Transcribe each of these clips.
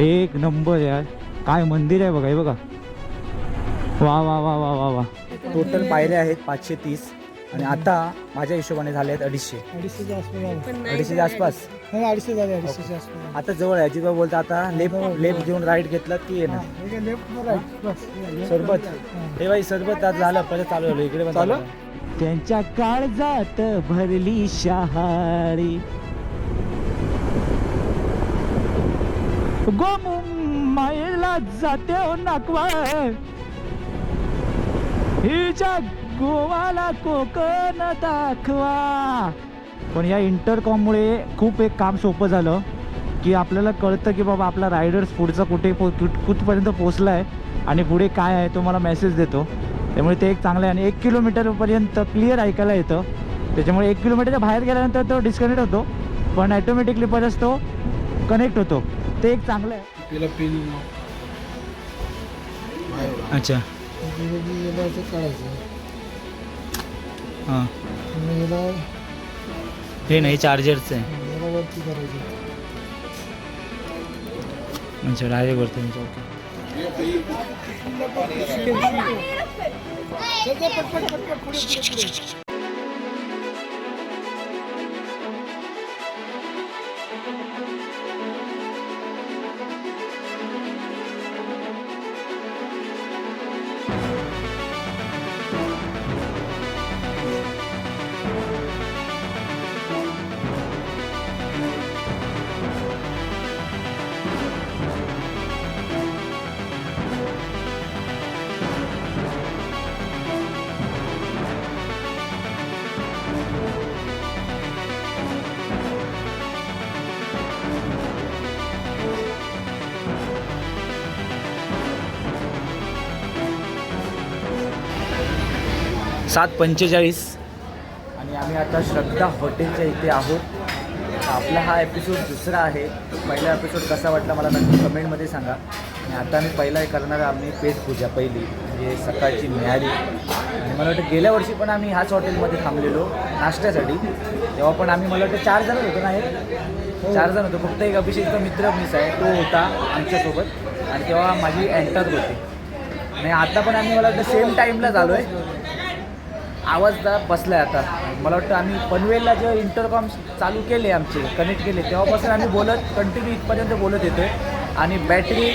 एक नंबर यार. काय मंदिर आहे बघा हे बघा. वा वा वा वा वा वा. टोटल पायऱ्या आहेत पाचशे तीस. आणि आता माझ्या हिशोबाने झाले आहेत अडीचशे. अडीचशेच्या आसपास. झालं. अडीचशेच्या आसपास? नाही अडीचशे झाले अडीचशेच्या आसपास. आता जवळ आहे अजिबाब बोलता आता लेफ्ट लेफ्ट घेऊन राईट घेतला की हा, येणार हे काय लेफ्ट वर राईट. बस हे सरबत. हा. हे बाई सरबत आज झालं परत चालू झालं इकडे पण चालू? त्यांच्या काळजात भरली शहाळी गोमुंबईला जाते हो नाकवा हिच्या गोवाला कोकण दाखवा. पण या इंटरकॉममुळे खूप एक काम सोपं झालं की आपल्याला कळतं की बाबा आपला रायडर्स पुढचा कुठे पो कुठ- कुठपर्यंत पोचला आहे आणि पुढे काय आहे तो मला मेसेज देतो. त्यामुळे ते एक चांगलं आहे आणि एक किलोमीटरपर्यंत क्लिअर ऐकायला येतं. त्याच्यामुळे एक किलोमीटरच्या बाहेर गेल्यानंतर तो डिस्कनेक्ट होतो पण ॲटोमॅटिकली परत तो कनेक्ट होतो. ते एक चांगलं आहे. तिला पिन अच्छा. याला असं काढायचं हां. आणि याला हे नाही चार्जरचं आहे. याला वरती करायचं. अच्छा डायरेक्ट वरती ओके. सात पंचेचाळीस. आणि आम्ही आता श्रद्धा हॉटेलच्या इथे आहोत. आपला हा एपिसोड दुसरा आहे. पहिला एपिसोड कसा वाटला मला नक्की कमेंटमध्ये सांगा. आणि आता आम्ही पहिला करणार आम्ही पेटपूजा पहिली म्हणजे सकाळची न्याहारी आणि मला वाटतं गेल्या वर्षी पण आम्ही ह्याच हॉटेलमध्ये थांबलेलो नाश्त्यासाठी. तेव्हा पण आम्ही मला वाटतं चार जण होतो ना हे? चार जण होतो. फक्त एक अभिषेकचा मित्र मिस आहे. तो होता आमच्यासोबत. आणि तेव्हा माझी एंटर होती. आणि आता पण आम्ही मला वाटतं सेम टाईमला झालो आहे आवाज दा बसला आहे आता. मला वाटतं आम्ही पनवेलला जेव्हा इंटरकॉम चालू केले आमचे कनेक्ट केले तेव्हापासून आम्ही बोलत कंटिन्यू इथपर्यंत बोलत येतो आणि बॅटरी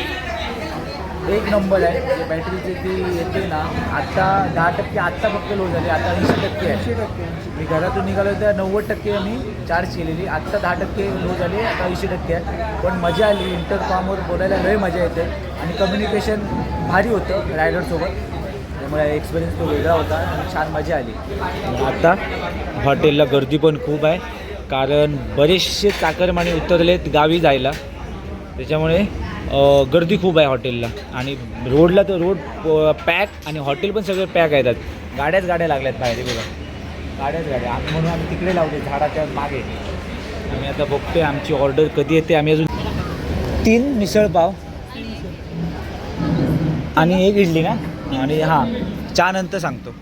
एक नंबर आहे. म्हणजे बॅटरीची ती येते ना आत्ता दहा टक्के आत्ता फक्त लो झाली आता ऐंशी टक्के आहे. मी घरातून निघालो तर नव्वद टक्के आम्ही चार्ज केलेली. आत्ता दहा टक्के लो झाली आता ऐंशी टक्के आहे. पण मजा आली इंटरकॉमवर बोलायला लय मजा येते. आणि कम्युनिकेशन भारी होतं रायडरसोबत त्यामुळे एक्सपिरियन्स तो वेगळा होता आणि छान मजा आली. आता हॉटेलला गर्दी पण खूप आहे कारण बरेचसे चाकरमाने उतरलेत गावी जायला. त्याच्यामुळे गर्दी खूप आहे हॉटेलला. आणि रोडला तर रोड पॅक आणि हॉटेल पण सगळे पॅक आहेत. गाड्याच गाड्या लागल्यात बाहेर बघा. गाड्याच गाड्या. आम्ही म्हणून आम्ही तिकडे लावले झाडाच्या मागे. आम्ही आता बघतोय आमची ऑर्डर कधी येते. आम्ही अजून तीन मिसळपाव आणि एक इडली ना? आणि हां चहा नंतर सांगतो.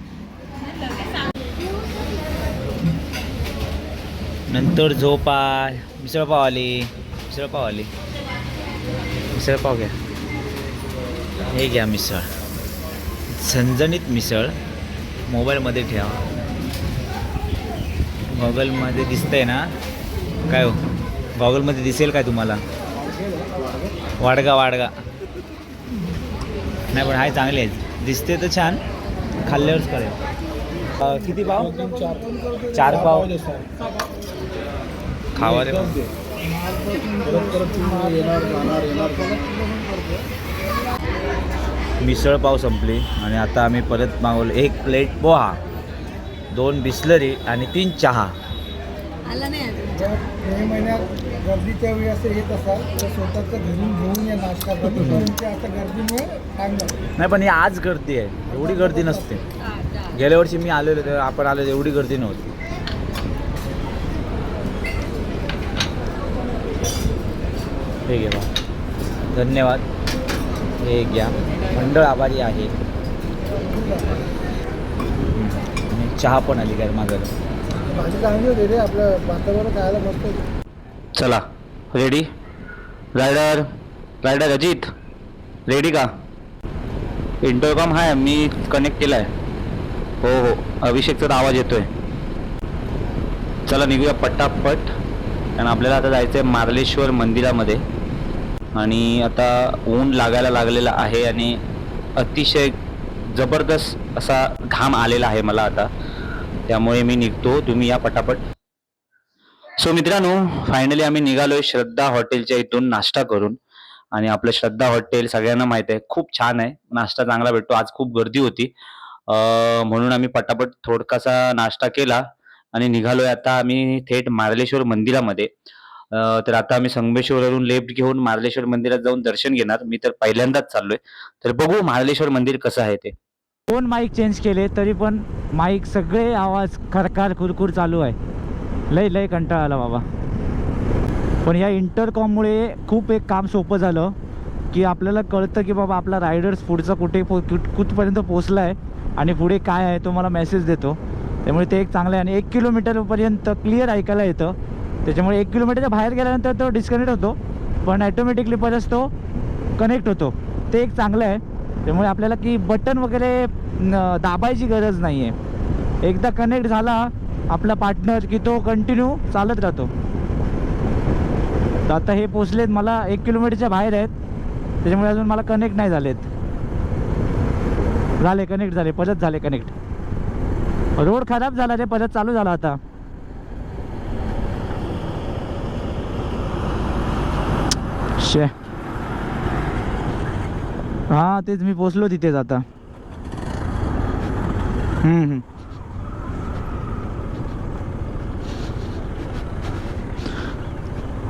नंतर झोपा मिसळपाव आली मिसळपाव आली मिसळपाव घ्या. हे घ्या मिसळ. झणझणीत मिसळ मोबाईलमध्ये ठेवा. गॉगलमध्ये दिसतंय ना? काय हो? गॉगलमध्ये दिसेल काय तुम्हाला? वाडगा वाडगा नाही पण हाय चांगले आहेत. दिसते तर छान. खाल्ल्यावरच कळेल. किती पाव? चार पाव. खावा रे. मिसळ पाव संपली आणि आता आम्ही परत मागवलं एक प्लेट पोहा दोन बिस्लरी आणि तीन चहा. आला नाही मे महिन्यात गर्दीच्या वेळी असं येत असाल तर स्वतःचं घरून घेऊन या नाश्ता आता गर्दीमुळे टाइम लागतो नाही पण ही आज गर्दी आहे. एवढी गर्दी नसते. गेल्या वर्षी मी आलेलो तेव्हा आपण आलो एवढी गर्दी नव्हती. हे घे बा. धन्यवाद. हे घ्या. मंडळ आभारी आहे. चहा पण आली काय मागं भाजी चांगली होती रे आपलं भातावर खायला मस्त होती. चला ready rider rider Ajit ready का? इंटरकॉम आहे मी कनेक्ट केला आहे हो हो अभिषेकचा तर आवाज येतोय. चला निघूया पटापट. कारण आपल्याला आता जायचं आहे मार्लेश्वर मंदिरामध्ये. आणि आता ऊन लागायला लागलेलं आहे आणि अतिशय जबरदस्त असा घाम आलेला आहे मला आता. त्यामुळे मी निघतो. तुम्ही या पटापट. सो मित्रांनो फायनली आम्ही निघालोय श्रद्धा हॉटेलच्या इथून नाश्ता करून. आणि आपलं श्रद्धा हॉटेल सगळ्यांना माहीत आहे. खूप छान आहे. नाश्ता चांगला भेटतो. आज खूप गर्दी होती. म्हणून आम्ही पटापट थोडकासा नाश्ता केला आणि निघालोय आता आम्ही थेट मार्लेश्वर मंदिरामध्ये. तर आता आम्ही संगमेश्वरवरून लेफ्ट घेऊन मार्लेश्वर मंदिरात जाऊन दर्शन घेणार. मी तर पहिल्यांदाच चाललोय. तर बघू मार्लेश्वर मंदिर कसं आहे ते. दोन माईक चेंज केले तरी पण माईक सगळे आवाज खरखार खुरखुर चालू आहे. लय लय कंटाळा आला बाबा. पण या इंटरकॉममुळे खूप एक काम सोपं झालं की आपल्याला कळतं की बाबा आपला रायडर्स पुढचा कुठे पो कुठ कुठपर्यंत पोचला आहे आणि पुढे काय आहे तो मला मेसेज देतो. त्यामुळे ते एक चांगलं आहे. आणि एक किलोमीटरपर्यंत क्लिअर ऐकायला येतं. त्याच्यामुळे एक किलोमीटरच्या बाहेर गेल्यानंतर तो डिस्कनेक्ट होतो. पण ॲटोमॅटिकली परत तो कनेक्ट होतो. ते एक चांगलं आहे. त्यामुळे आपल्याला की बटन वगैरे दाबायची गरज नाही आहे एकदा कनेक्ट झाला आपला पार्टनर की तो कंटिन्यू चालत राहतो. तर आता हे पोचलेत मला एक किलोमीटरच्या बाहेर आहेत. त्याच्यामुळे अजून मला कनेक्ट नाही झालेत. झाले कनेक्ट झाले परत झाले कनेक्ट रोड खराब झाला रे परत चालू झाला आता शे हां तेच मी पोचलो तिथेच आता. हम्म, हम्म.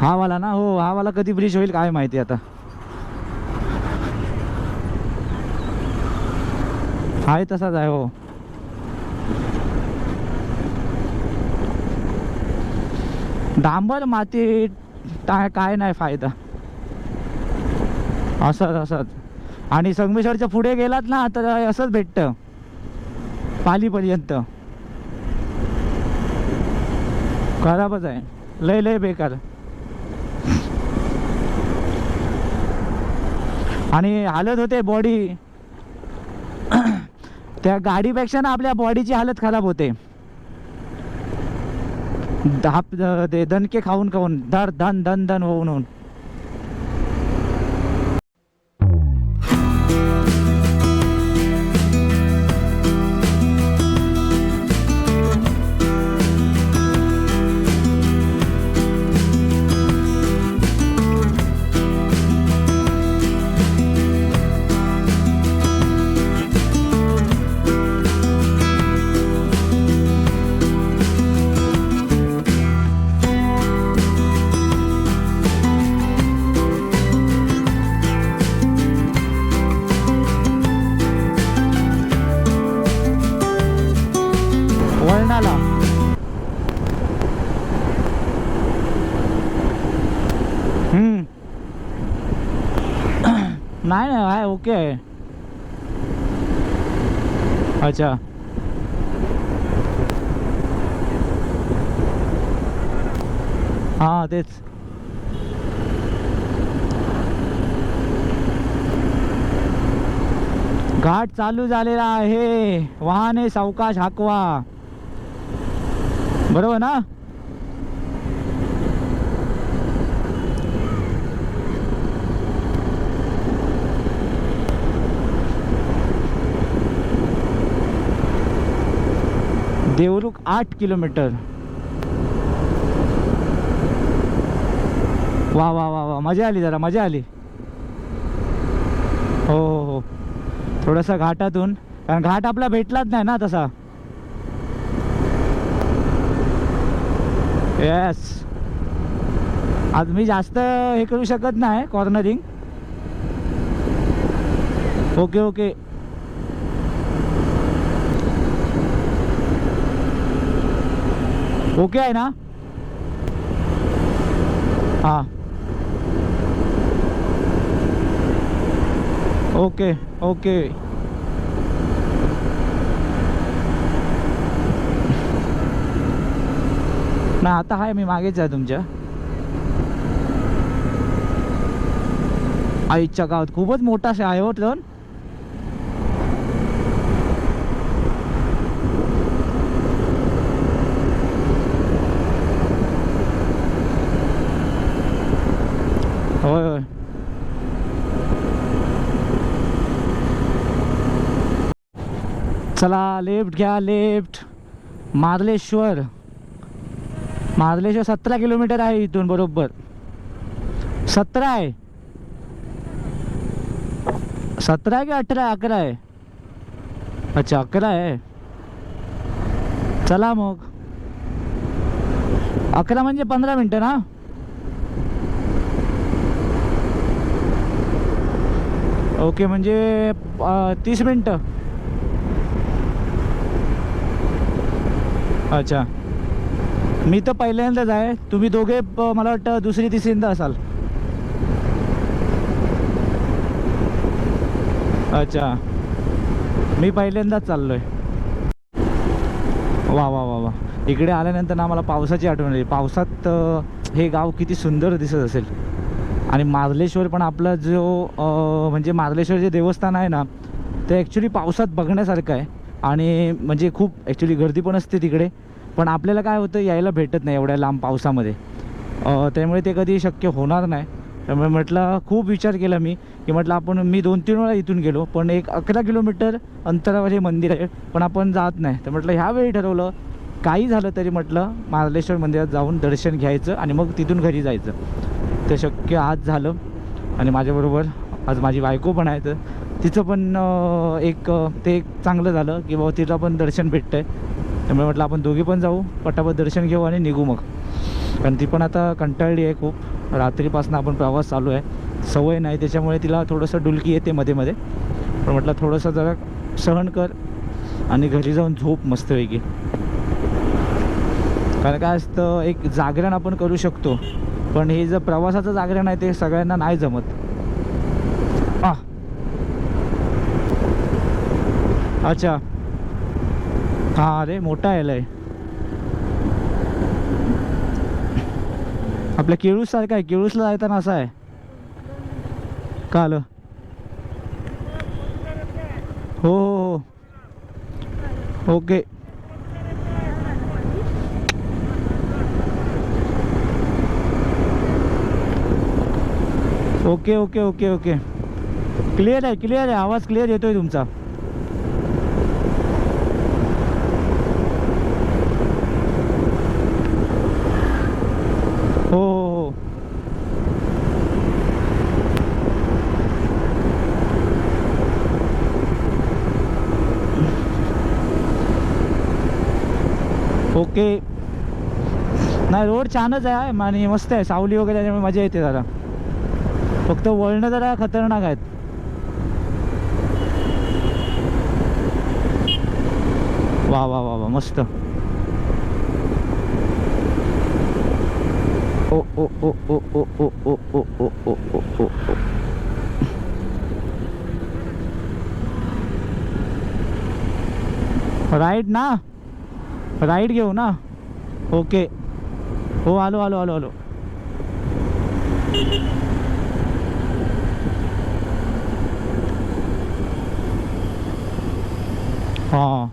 हा वाला ना हो हा वाला कधी ब्रिज होईल काय माहिती आता. आहे तसाच आहे हो. डांबर माती काय काय नाही फायदा. असंच असंच. आणि संगमेश्वरच्या पुढे गेलात ना तर असंच भेटतं. पालीपर्यंत. खराबच आहे. लय लय बेकार. आणि हालत होते बॉडी त्या गाडीपेक्षा ना आपल्या बॉडीची हालत खराब होते. धाप ते दणके खाऊन खाऊन धर धन धन धन होऊन होऊन. नाही नाही आहे ओके आहे. अच्छा. हां तेच. घाट चालू झालेला आहे. वाहने सावकाश हाकवा. बरोबर ना? देवरुख आठ किलोमीटर. वा वा वा वा मजा आली जरा मजा आली. हो हो हो. थोडंसं घाटातून कारण घाट आपला भेटलाच नाही ना तसा. येस आज मी जास्त हे करू शकत नाही कॉर्नरिंग ओके ओके ओके आहे ना? हां. Okay okay. नाही आता आहे मी मागेच आहे तुमच्या. आईच्या गावात खूपच मोठा आहे हो होय होय चला लेफ्ट घ्या लेफ्ट मार्लेश्वर. मार्लेश्वर सतरा किलोमीटर आहे इथून बरोबर. सतरा आहे. सतरा आहे की अठरा आहे? अकरा आहे. अच्छा अकरा आहे. चला मग. अकरा म्हणजे पंधरा मिनटं ना? ओके म्हणजे तीस मिनटं. अच्छा. मी तर पहिल्यांदाच आहे. तुम्ही दोघे प- मला वाटतं दुसरी तिसरींदा असाल. अच्छा. मी पहिल्यांदाच चाललोय. वा वा वा वा. इकडे आल्यानंतर ना मला पावसाची आठवण आली. पावसात हे गाव किती सुंदर दिसत असेल. आणि मार्लेश्वर पण आपला जो म्हणजे मार्लेश्वर जे देवस्थान आहे ना ते ॲक्च्युली पावसात बघण्यासारखं आहे. आणि म्हणजे खूप ॲक्च्युली गर्दी पण असते तिकडे. पण आपल्याला काय होतं यायला भेटत नाही एवढ्या लांब पावसामध्ये. त्यामुळे ते कधी शक्य होणार नाही. त्यामुळे म्हटलं खूप विचार केला मी की म्हटलं आपण मी दोन तीन वेळा इथून गेलो पण एक अकरा किलोमीटर अंतरावर हे मंदिर आहे पण आपण जात नाही. तर म्हटलं ह्यावेळी ठरवलं काही झालं तरी म्हटलं मार्लेश्वर मंदिरात जाऊन दर्शन घ्यायचं आणि मग तिथून घरी जायचं. ते शक्य आज झालं. आणि माझ्याबरोबर आज माझी बायको पण आहे तर तिचं पण एक ते एक चांगलं झालं की बाबा तिला पण दर्शन भेटतं आहे त्यामुळे म्हटलं आपण दोघी पण जाऊ पटापट दर्शन घेऊ आणि निघू मग. कारण ती पण आता कंटाळली आहे खूप. रात्रीपासून आपण प्रवास चालू आहे. सवय नाही त्याच्यामुळे तिला थोडंसं डुलकी येते मध्ये मध्ये. पण म्हटलं थोडंसं जरा सहन कर आणि घरी जाऊन झोप मस्तपैकी. कारण काय असतं एक जागरण आपण करू शकतो. पण हे जर प्रवासाचं जागरण आहे ते सगळ्यांना नाही जमत. अच्छा. हां अरे मोठा आहे लय. आपल्या केळूस सारखा आहे केळूसला जायताना असा आहे. का आलं? हो हो हो. Okay. Okay okay okay okay. Clear आहे क्लिअर आहे. आवाज क्लिअर येतोय तुमचा हो हो हो ओके नाही रोड छानच आहे आणि मस्त आहे सावली वगैरे त्याच्यामुळे मजा येते जरा फक्त वळणं जरा खतरनाक आहेत वा वा वा वा मस्त ओ ओ ओ ओ ओ ओ ओ ओ ओ ओ ओ ओ ओ राईट ना राईट घेऊ ना ओके हो आलो आलो आलो आलो. हां.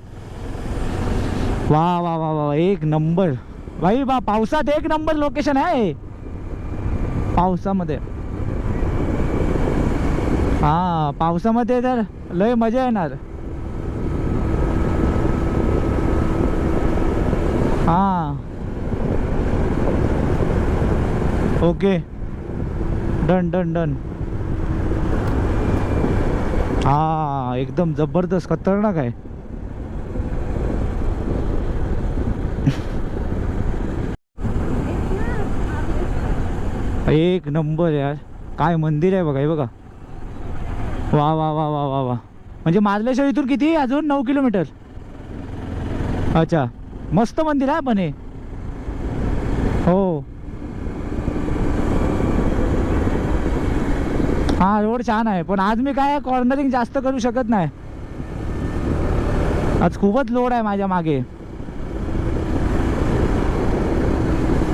वा वा वा वा एक नंबर. भाई बा पावसात एक नंबर लोकेशन आहे. पावसामध्ये. हा पावसामध्ये तर लय मजा येणार. हा. ओके. Done done done. हा एकदम जबरदस्त खतरनाक आहे. एक नंबर यार. काय मंदिर आहे बघा हे बघा. वा वा वा वा वा वा. म्हणजे माजलेश्वर इथून किती? अजून नऊ किलोमीटर. अच्छा. मस्त मंदिर आहे पण हे. हो. हा रोड छान आहे पण आज मी काय कॉर्नरिंग जास्त करू शकत नाही. आज खूपच लोड आहे माझ्या मागे.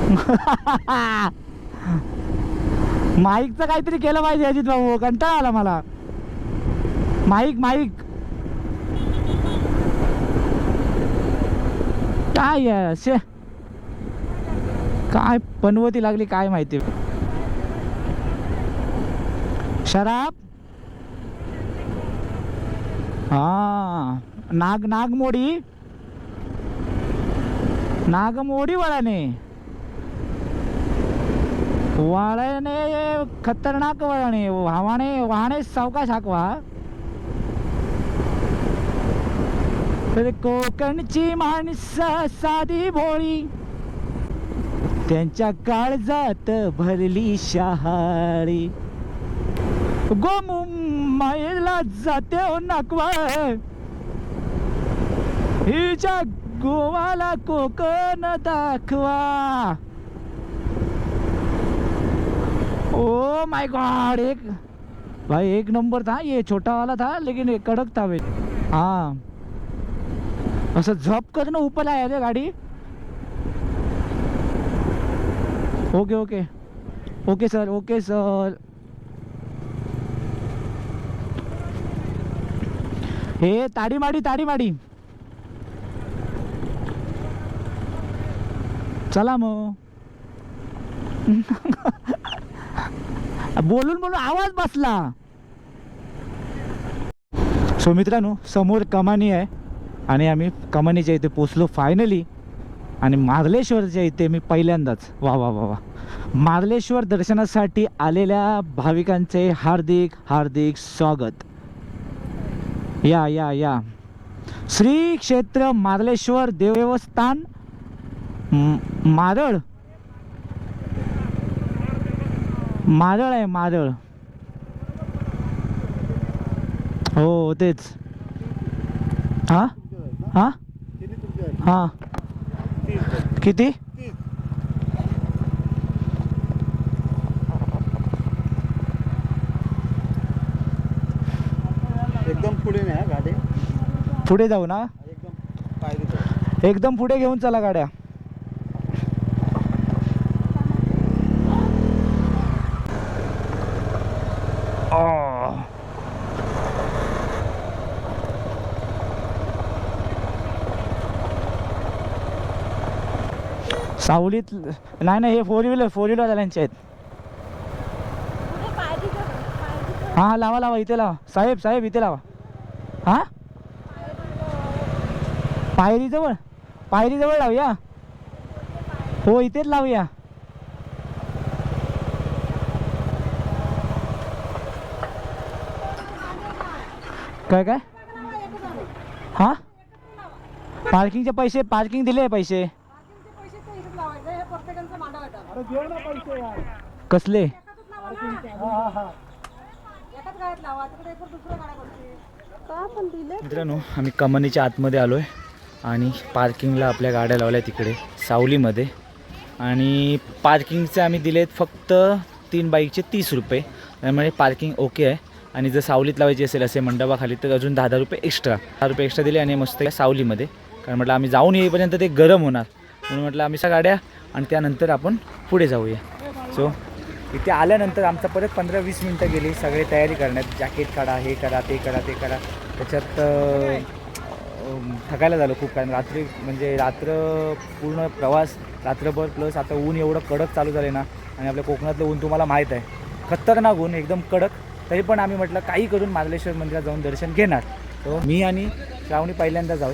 माईकचं काहीतरी केलं पाहिजे अजित भाऊ कंटाळा आला मला. Mike mike. काय आहे काय पनवती लागली काय माहिती. शराब हा नाग नागमोडी नागमोडी वळाने वळाने खतरनाक वळाने वाहने वाहने सावकाश हाकवा कोकणची माणसं साधी भोळी त्यांच्या काळजात भरली शहाळी गो मुंबईला जाते हो नाकवा हिच्या गोवाला कोकण दाखवा. ओ माय गॉड एक भाई एक नंबर था ये छोटा वाला था लेकिन एक कड़क था भाई. हाँ. असं झप ना ऊपर आहे रे गाडी. Okay okay. Okay sir okay sir. हे ताडी माडी ताडी माडी. चला मग. बोलून बोलून आवाज बसला. सो मित्रांनो समोर कमानी आहे आणि आम्ही कमानीच्या इथे पोचलो फायनली आणि मार्लेश्वरच्या इथे मी पहिल्यांदाच. वा वा वा वा. मार्लेश्वर दर्शनासाठी आलेल्या भाविकांचे हार्दिक हार्दिक स्वागत. या या या. श्री क्षेत्र मार्लेश्वर देवस्थान मारळ मारळ आहे मारळ हो तेच. हा? हा? हा? किती एकदम पुढे नाही गाडी पुढे जाऊ ना? एकदम पुढे घेऊन चला गाड्या. आ. सावलीत नाही नाही हे फोर व्हीलर फोर व्हीलर वाल्यांचे आहेत. हां लावा लावा इथे लावा. साहेब साहेब इथे लावा. हां? पायरीजवळ पायरीजवळ लावूया. हो इथेच लावूया. काय काय? हां? पार्किंगचे पैसे पार्किंग दिले पैसे. कसले? मित्रांनो आम्ही कमानीच्या आतमध्ये आलो आहे आणि पार्किंगला आपल्या गाड्या लावल्या तिकडे सावलीमध्ये. आणि पार्किंगचे आम्ही दिलेत फक्त तीन बाईकचे तीस रुपये. त्यामुळे पार्किंग ओके आहे. आणि जर सावलीत लावायची असेल असे मंडपाखाली तर अजून दहा दहा रुपये एक्स्ट्रा दहा रुपये एक्स्ट्रा दिले आणि मस्त सावलीमध्ये. कारण म्हटलं आम्ही जाऊन येईपर्यंत ते गरम होणार. म्हणून म्हटलं आम्ही सा गाड्या आणि त्यानंतर आपण पुढे जाऊया. सो इथे आल्यानंतर आमचा परत पंधरा वीस मिनटं गेली. सगळे तयारी करण्यात जॅकेट काढा हे करा ते करा ते करा. त्याच्यात थकायला झालं खूप कारण रात्री म्हणजे रात्र पूर्ण प्रवास रात्रभर प्लस आता ऊन एवढं कडक चालू झाले ना आणि आपल्या कोकणातलं ऊन तुम्हाला माहीत आहे. खतरनाक ऊन एकदम कडक. तरी पण आम्ही म्हटलं काही करून मार्लेश्वर मंदिरात जाऊन दर्शन घेणार. तो मी आणि श्रावणी पहिल्यांदा जाऊ.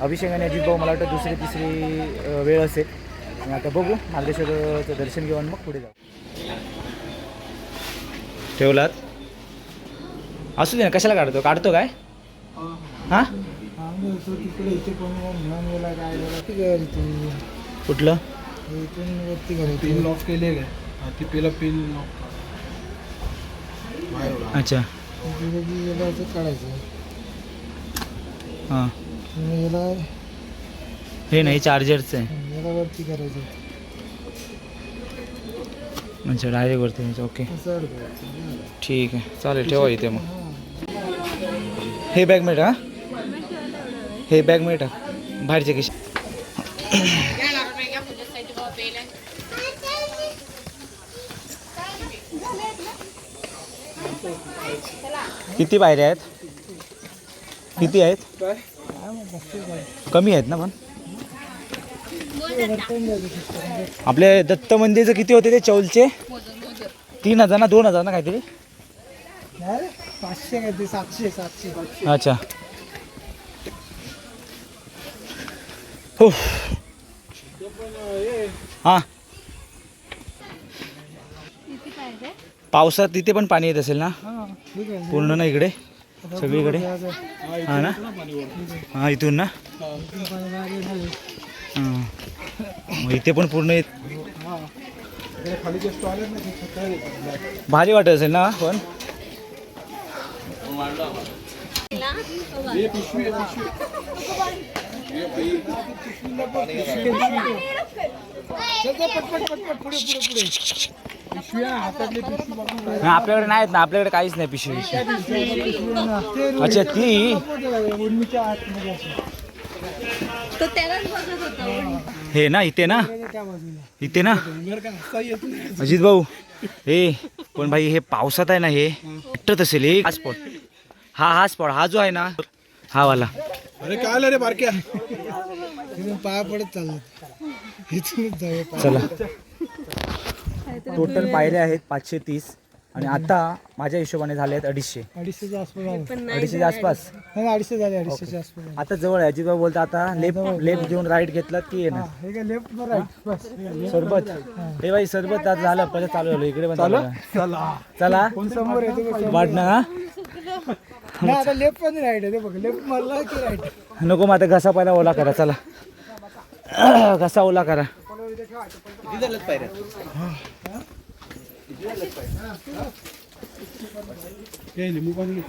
अभिषेक आणि अजित भाऊ मला वाटतं दुसरी तिसरी वेळ असेल. आणि आता बघू मार्लेश्वरचं दर्शन घेऊन मग पुढे जाऊ. ठेवलात? असू दे ना कशाला काढतो? काढतो काय? हां? आम्ही होतो तिकडे इथे कोण घेऊन गेला काय गेला ती घर इथे कुठलं? इथून वरती घर पिन लॉक केले काय? ती पहिला पिन लॉक अच्छा. गेला काढायचं. हां. हे नाही चार्जरचं आहे. वरती करायचं. अच्छा डायरेक्ट वरती. ओके ठीक आहे. चालेल ठेवा इथे मग. हे. बॅग मिळत हा? हे बॅग मिळत. बाहेरचे किश किती पायऱ्या आहेत? किती आहेत? कमी आहेत ना पण? आपले दत्त मंदिरचं किती होते ते चौलचे? तीन हजार ना दोन हजार ना काहीतरी? पाचशे काय ते सातशे सातशे. अच्छा. हो. हां पावसात तिथे पण पाणी येत असेल ना? पूर्ण ना इकडे? सगळीकडे? हा ना? हां इथून ना? इथे पण पूर्ण येत. भारी वाटत असेल ना पण? पिशवी आपल्याकडे नाही आहेत ना आपल्याकडे काहीच नाही पिशवी. अच्छा ती? हे ना इथे ना? इथे ना? अजित भाऊ हे पण भाई हे पावसात आहे ना हे वाटत असेल हे. हा स्पॉट हा हा स्पॉट हा जो आहे ना हा वाला. अरे काय आलं रे बारक्या? पाया पडत चाललं. इथूनच जाऊया पाया. चला. टोटल पायऱ्या आहेत पाचशे तीस. आणि आता माझ्या हिशोबाने झाले आहेत अडीचशे. अडीचशेच्या आसपास झालं. पण नाही अडीचशेच्या आसपास? नाही अडीचशे झाले अडीचशेच्या आसपास झाले. आता जवळ आहे. भाऊ बोलता आता लेफ्ट लेफ्ट घेऊन राईट घेतला की हा येणार हे काय लेफ्ट न राईट बस. सरबत. हे. भाई सरबत आज झालं. परत चालू झालं. इकडे पण चालू. झालं. चला. चला. कोण समोर येतो हा? नाही आता लेफ्ट पण राईट आहे ते बघ लेफ्ट मारला की राईट नको मग आता घसा पहिला ओला करा चला. घसा ओला करा. लिंबू पाणी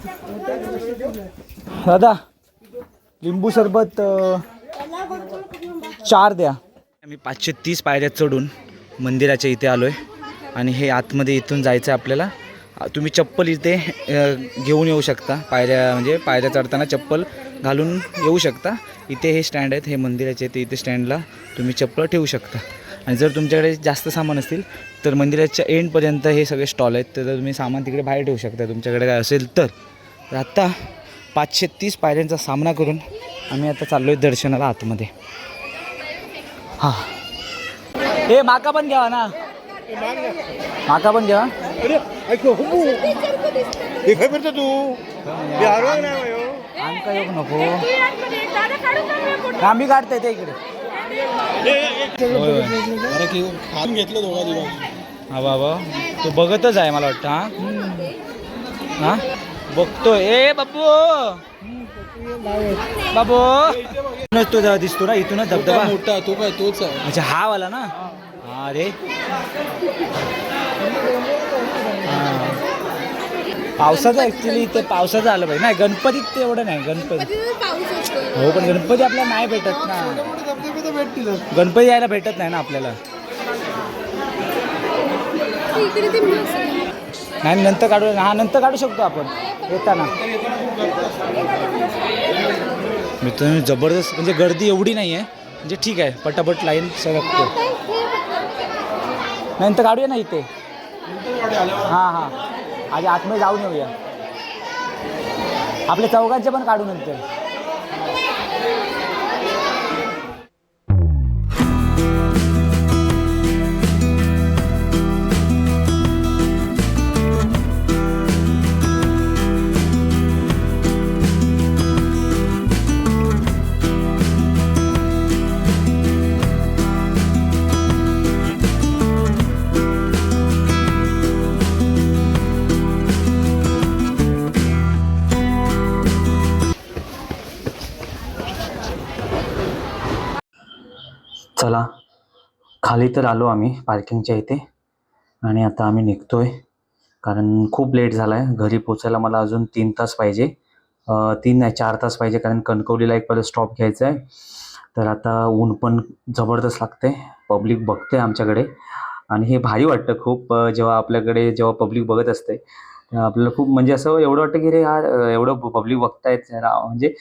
दादा लिंबू सरबत चार द्या. आम्ही पाचशे तीस पायऱ्या चढून मंदिराच्या इथे आलो आहे आणि हे आतमध्ये इथून जायचं आहे आपल्याला. तुम्ही चप्पल इथे घेऊन येऊ शकता. पायऱ्या म्हणजे पायऱ्या चढताना चप्पल घालून येऊ शकता. इथे हे स्टँड आहेत हे मंदिराचे ते इथे स्टँडला तुम्ही चप्पल ठेवू शकता. आणि जर तुमच्याकडे जास्त सामान असतील तर मंदिराच्या एंडपर्यंत हे सगळे स्टॉल आहेत. तर तुम्ही सामान तिकडे बाहेर ठेवू शकता. तुमच्याकडे काय असेल तर. आत्ता पाचशे तीस पायऱ्यांचा सामना करून आम्ही आता चाललो आहे दर्शनाला आतमध्ये. हां. हे माका पण घ्यावा ना. माका पण घ्या ऐको हो हे काय करतो तू? हे हरवलं नाही हो. आमका योग नको आम्ही काढतोय ते इकडे. अरे की घेतलं दोघा दिवस. हा बाबा तो बघतच आहे मला वाटतं हा? हा? बघतोय. ए बाबू बाबू तो जरा दिसतो ना इथूनच धबधबा. मोठा तो काय तोच आहे. अच्छा हा वाला ना? हा रे हा. पावसाचं ऍक्च्युली इथे पावसाचं आलं पाहिजे. नाही गणपतीत ते एवढं नाही गणपती. तिथं पाऊस असतो. हो पण गणपती आपल्याला नाही भेटत ना. गणपती यायला भेटत नाही ना आपल्याला. इकडे ते. नाही नंतर काढू हा नंतर काढू शकतो आपण. येताना. मित्रांनो जबरदस्त म्हणजे गर्दी एवढी नाही आहे म्हणजे ठीक आहे पटापट लाईन सरकतो. नंतर काढूया ना इथे. हां हां. आधी आतमध्ये जाऊन येऊया. आपल्या चौघांचे पण काढू नंतर खाली तर आलो आम्ही पार्किंगच्या इथे. आणि आता आम्ही निघतोय. कारण खूप लेट झाला आहे घरी पोचायला मला अजून तीन तास पाहिजे. तीन नाही चार तास पाहिजे कारण कणकवलीला एक परत स्टॉप घ्यायचा आहे. तर आता ऊन पण जबरदस्त लागते. पब्लिक बघते आमच्याकडे. आणि हे भारी वाटतं खूप. जेव्हा आपल्याकडे जेव्हा पब्लिक बघत असते आपल्याला खूप म्हणजे असं एवढं वाटतं की रे यार एवढं पब्लिक बघतायत म्हणजे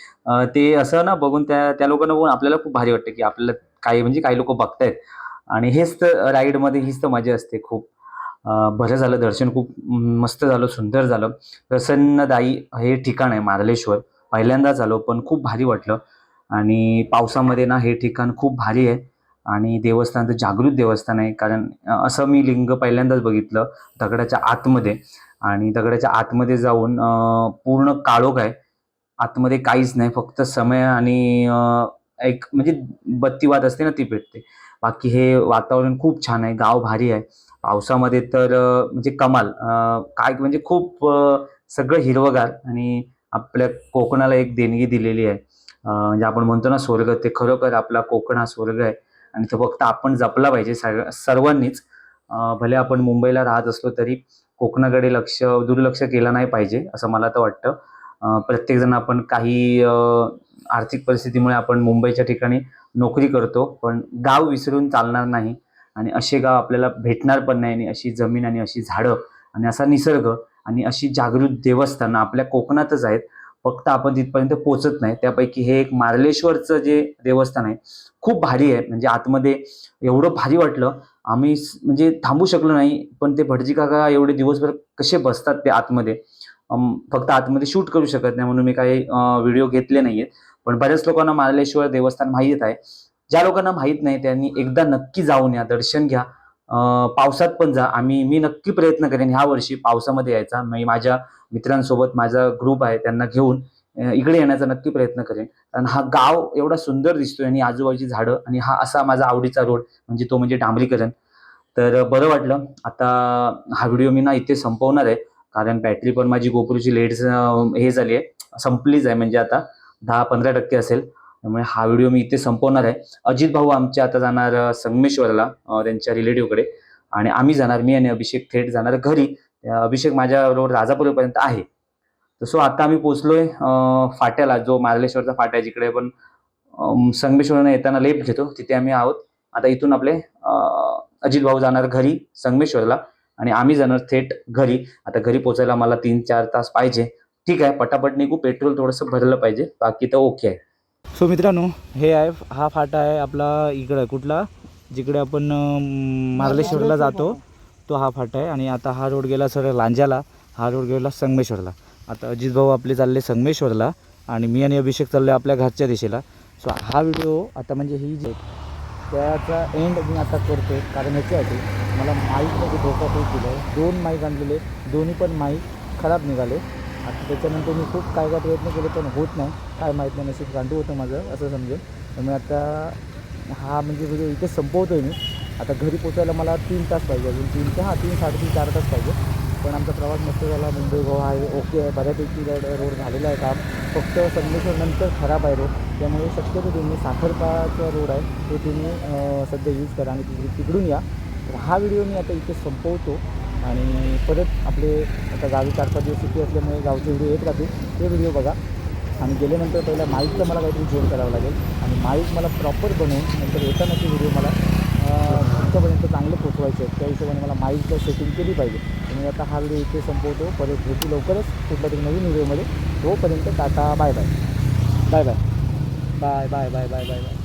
ते असं ना बघून त्या त्या लोकांना बघून आपल्याला खूप भारी वाटतं की आपल्याला काही म्हणजे काही लोक बघतायत. आणि हेच तर राईडमध्ये हीच तर मजा असते खूप. बरं झालं दर्शन खूप मस्त झालं सुंदर झालं. प्रसन्नदायी हे ठिकाण आहे मार्लेश्वर. पहिल्यांदाच आलो पण खूप भारी वाटलं. आणि पावसामध्ये ना हे ठिकाण खूप भारी आहे. आणि देवस्थान तर जागृत देवस्थान आहे कारण असं मी लिंग पहिल्यांदाच बघितलं दगडाच्या आतमध्ये. आणि दगडाच्या आतमध्ये जाऊन पूर्ण काळोख आहे. आतमध्ये काहीच नाही फक्त समय आणि एक म्हणजे बत्तीवाद असते ना ती भेटते बाकी हे वातावरण खूप छान आहे गाव भारी आहे. पावसामध्ये तर म्हणजे कमाल. काय म्हणजे खूप सगळं हिरवगार आणि आपल्या कोकणाला एक देणगी दिलेली आहे. म्हणजे आपण म्हणतो ना स्वर्ग ते खरोखर आपला कोकण हा स्वर्ग आहे. आणि तो फक्त आपण जपला पाहिजे सर्वांनीच. भले आपण मुंबईला राहत असलो तरी कोकणाकडे लक्ष दुर्लक्ष केलं नाही पाहिजे असं मला तर वाटतं. प्रत्येकजण आपण काही आर्थिक परिस्थितीमुळे आपण मुंबईच्या ठिकाणी नोकरी करतो पण गाव विसरून चालणार नाही. आणि असे गाव आपल्याला भेटणार पण नाही आणि अशी जमीन आणि अशी झाडं आणि असा निसर्ग आणि अशी जागृत देवस्थानं आपल्या कोकणातच आहेत. फक्त आपण तिथपर्यंत पोचत नाही. त्यापैकी हे एक मार्लेश्वरचं जे देवस्थान आहे खूप भारी आहे. म्हणजे आतमध्ये एवढं भारी वाटलं. आम्ही म्हणजे थांबू शकलो नाही पण ते भटजी काका एवढे दिवसभर कसे बसतात ते आतमध्ये? फक्त आतमध्ये शूट करू शकत नाही म्हणून मी काही व्हिडिओ घेतले नाही आहेत पण बऱ्याच लोकांना मालेश्वर देवस्थान माहीत आहे. ज्या लोकांना माहीत नाही त्यांनी एकदा नक्की जाऊन या दर्शन घ्या. पावसात पण जा. आम्ही मी नक्की प्रयत्न करेन ह्या वर्षी पावसामध्ये यायचा. मी माझ्या मित्रांसोबत माझा ग्रुप आहे त्यांना घेऊन इकडे येण्याचा नक्की प्रयत्न करेन. कारण हा गाव एवढा सुंदर दिसतोय आणि आजूबाजूची झाडं आणि हा असा माझा आवडीचा रोड म्हणजे तो म्हणजे डांबरीकरण. तर बरं वाटलं. आता हा व्हिडिओ मी ना इथे संपवणार आहे. कारण बॅटरी पण माझी गोपुरची लेट हे झाली आहे. संपलीच आहे म्हणजे आता. दहा पंधरा टक्के असेल. त्यामुळे हा व्हिडिओ मी इथे संपवणार आहे. अजित भाऊ आमच्या आता जाणार संगमेश्वरला त्यांच्या रिलेटिव्हकडे. आणि आम्ही जाणार मी आणि अभिषेक थेट जाणार घरी. अभिषेक माझ्याबरोबर राजापूरपर्यंत आहे. तर सो आता आम्ही पोचलोय फाट्याला. जो मार्लेश्वरचा फाटा आहे जिकडे आपण संगमेश्वरनं येताना लेफ्ट घेतो तिथे आम्ही आहोत. आता इथून आपले अजित भाऊ जाणार घरी संगमेश्वरला. आणि आम्ही जाणार थेट घरी. आता घरी पोचायला मला तीन चार तास पाहिजे. ठीक आहे पटापट निघू पेट्रोल थोडंसं भरलं पाहिजे बाकी तर ओके आहे. सो मित्रांनो हे आहे हा फाटा आहे आपला इकडं कुठला? जिकडे आपण मार्लेश्वरला जातो तो हा फाटा आहे. आणि आता हा रोड गेला सर लांजाला हा रोड गेला संगमेश्वरला. आता अजित भाऊ आपले चालले संगमेश्वरला आणि मी आणि अभिषेक चालले आपल्या घरच्या दिशेला. सो हा व्हिडिओ आता म्हणजे ही जे त्याचा एंड मी आता करतो कारण याच्यासाठी मला माईकमध्ये धोका खूप दिला आहे दोन माईक आणलेले दोन्ही पण माईक खराब निघाले. आता त्याच्यानंतर मी खूप काय काय प्रयत्न केले पण होत नाही. काय माहीत नाही नशीब गांडू होतं माझं असं समजेल. त्यामुळे आता हा म्हणजे, म्हणजे व्हिडिओ इथे संपवतो आहे मी. आता घरी पोचायला मला तीन तास पाहिजे अजून. तीन ते हां तीन साडेतीन चार तास पाहिजे. पण आमचा प्रवास मस्त झाला मुंबई गोवा आहे ओके आहे. बऱ्यापैकी रोड झालेला आहे काम. फक्त संगमेश्वरनंतर खराब आहे रोड. त्यामुळे शक्यतो तुम्ही साखरपाचा रोड आहे तो तुम्ही सध्या यूज करा आणि तिकडे तिकडून या. तर हा व्हिडिओ मी आता इथे संपवतो. आणि परत आपले आता गावी चार पाच दिवस सुट्टी असल्यामुळे गावचे व्हिडिओ येत राहतील. ते व्हिडिओ बघा. आणि गेल्यानंतर पहिला माईकचं मला काहीतरी जोड करावं लागेल. आणि माईक मला प्रॉपर बनवून नंतर येतानाचे व्हिडिओ मला तुमच्यापर्यंत चांगले पोचवायचे आहेत. त्या हिशोबाने मला माईकचं सेटिंग केली पाहिजे. मी आता हा व्हिडिओ इथे संपवतो. परत भेटू लवकरच. कुठल्या तरी नवीन व्हिडिओमध्ये. तोपर्यंत Tata bye bye bye bye bye bye bye bye bye bye